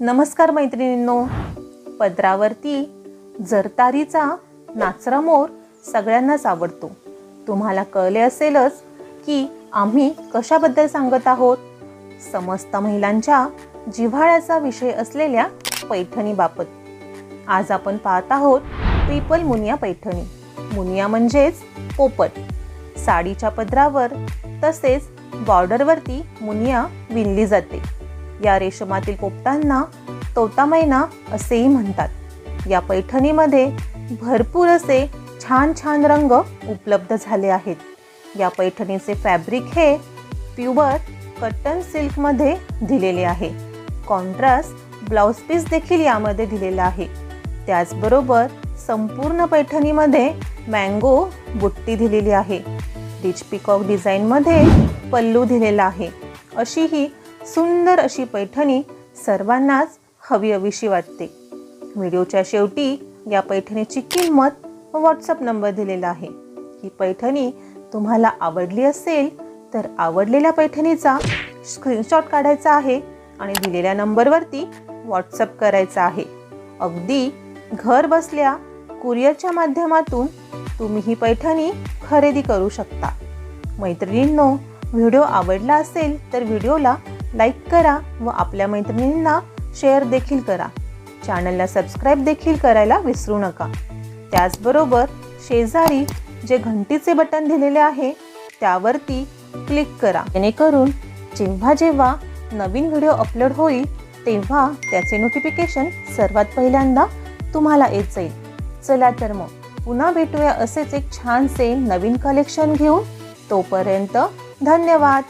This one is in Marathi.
नमस्कार मैत्रिणींनो. पदरावरती जरतारीचा नाचरा मोर सगळ्यांनाच आवडतो. तुम्हाला कळले असेलच की आम्ही कशाबद्दल सांगत आहोत? समस्त महिलांच्या जिव्हाळ्याचा विषय असलेल्या पैठणीबाबत आज आपण पाहत आहोत ट्रिपल मुनिया पैठणी. मुनिया म्हणजेच पोपट. साडीच्या पदरावर तसेच बॉर्डरवरती मुनिया विणली जाते. या रेशमातील पोपटांना तोता मैना असेही म्हणतात. या पैठणीमध्ये भरपूर असे छान छान रंग उपलब्ध झाले आहेत. या पैठणीचे फॅब्रिक हे प्युअर कटन सिल्कमध्ये दिलेले आहे. कॉन्ट्रास्ट ब्लाउज पीस देखील यामध्ये दिलेला आहे. त्याचबरोबर संपूर्ण पैठणीमध्ये मँगो बुट्टी दिलेली आहे. रिच पिकॉक डिझाईनमध्ये पल्लू दिलेला आहे. अशी ही सुंदर अशी पैठणी सर्वांनाच हवी हवीशी वाटते. व्हिडिओच्या शेवटी या पैठणीची किंमत व्हॉट्सअप नंबर दिलेला आहे. ही पैठणी तुम्हाला आवडली असेल तर आवडलेल्या पैठणीचा स्क्रीनशॉट काढायचा आहे आणि दिलेल्या नंबरवरती व्हॉट्सअप करायचा आहे. अगदी घर बसल्या कुरिअरच्या माध्यमातून तुम्ही ही पैठणी खरेदी करू शकता. मैत्रिणींनो व्हिडिओ आवडला असेल तर व्हिडिओला लाईक करा व आपल्या मैत्रिणींना शेअर देखील करा. चॅनलला सबस्क्राईब देखील करायला विसरू नका. त्याचबरोबर शेजारी जे घंटीचे बटन दिलेले आहे त्यावरती क्लिक करा. जेणेकरून जेव्हा जेव्हा नवीन व्हिडिओ अपलोड होईल तेव्हा त्याचे नोटिफिकेशन सर्वात पहिल्यांदा तुम्हाला येत जाईल. चला तर मग पुन्हा भेटूया असेच एक छानसे नवीन कलेक्शन घेऊन. तोपर्यंत धन्यवाद.